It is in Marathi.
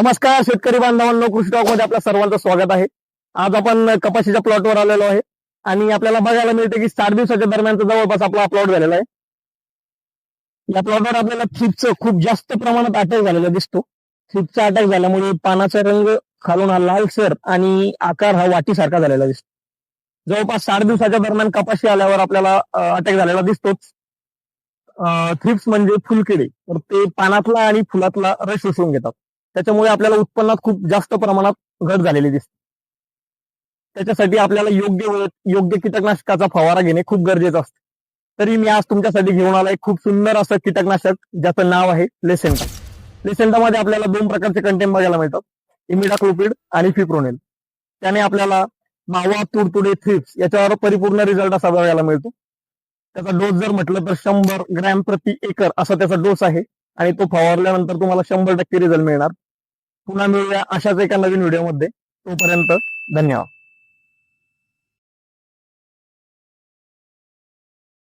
नमस्कार शेतकरी बांधवांनो कृषी टॉकमध्ये आपल्या सर्वांचं स्वागत आहे. आज आपण कपाशीच्या प्लॉटवर आलेलो आहे. आणि आपल्याला बघायला मिळते की सात दिवसाच्या दरम्यानचा जवळपास आपला प्लॉट झालेला आहे. या प्लॉटवर आपल्याला थ्रिपचं खूप जास्त प्रमाणात अटॅक झालेला दिसतो. थ्रिपचा अटॅक झाल्यामुळे पानाचा रंग खालून हा लालसर आणि आकार हा वाटीसारखा झालेला दिसतो. जवळपास सात दिवसाच्या दरम्यान कपाशी आल्यावर आपल्याला अटॅक झालेला दिसतोच. थ्रिप्स म्हणजे फुलकिडे. तर ते पानातला आणि फुलातला रस शोषून घेतात. त्याच्यामुळे आपल्याला उत्पन्नात खूप जास्त प्रमाणात घट झालेली दिसते. त्याच्यासाठी आपल्याला योग्य योग्य कीटकनाशकाचा फवारा घेणे खूप गरजेचं असतं. तरी मी आज तुमच्यासाठी घेऊन आलाय खूप सुंदर असं कीटकनाशक ज्याचं नाव आहे लेसेंटा लेसेंटामध्ये आपल्याला दोन प्रकारचे कंटेंट बघायला मिळतात. इमिडाक्लोपिड आणि फिप्रोनेल. त्याने आपल्याला मावा तुडतुडे थ्रिप्स याच्यावर परिपूर्ण रिझल्ट असा बघायला मिळतो. त्याचा डोस जर म्हटलं तर शंभर ग्रॅम प्रति एकर असा त्याचा डोस आहे. आणि तो फवारल्यानंतर तुम्हाला शंभर टक्के रिझल्ट मिळणार. पुन्हा मिळूया अशाच एका नवीन व्हिडिओमध्ये तोपर्यंत धन्यवाद.